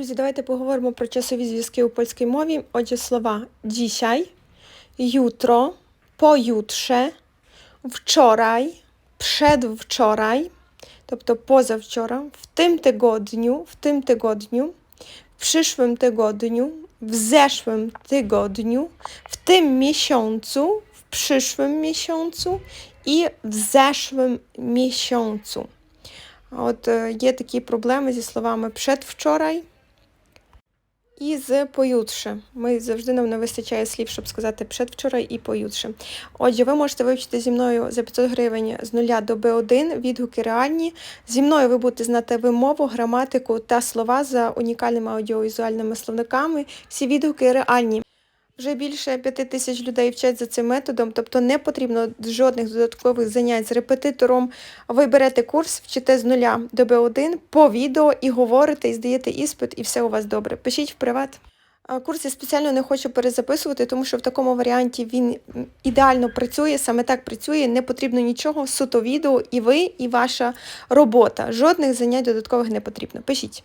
Друзі, давайте поговоримо про часові зв'язки у польській мові. Отже, слова dzisiaj, jutro, pojutrze, wczoraj, przedwczoraj, тобто позавчора, в тим tygodniu, в тим tygodniu, w przyszłym tygodniu, w zeszłym tygodniu, w tym miesiącu, w przyszłym miesiącu і в зешвим місяцю. От е, є такі проблеми зі словами предвчорай і з поютше. Ми завжди нам не вистачає слів, щоб сказати «предвчора» і поютше. Отже, ви можете вивчити зі мною за 500 гривень з 0 до Б1 відгуки реальні. Зі мною ви будете знати вимову, граматику та слова за унікальними аудіовізуальними словниками. Всі відгуки реальні. Вже більше п'яти тисяч людей вчать за цим методом, тобто не потрібно жодних додаткових занять з репетитором. Ви берете курс, вчите з нуля до Б1 по відео і говорите, і здаєте іспит, і все у вас добре. Пишіть в приват. Курс я спеціально не хочу перезаписувати, тому що в такому варіанті він ідеально працює, саме так працює, не потрібно нічого, суто відео, і ви, і ваша робота. Жодних занять додаткових не потрібно. Пишіть.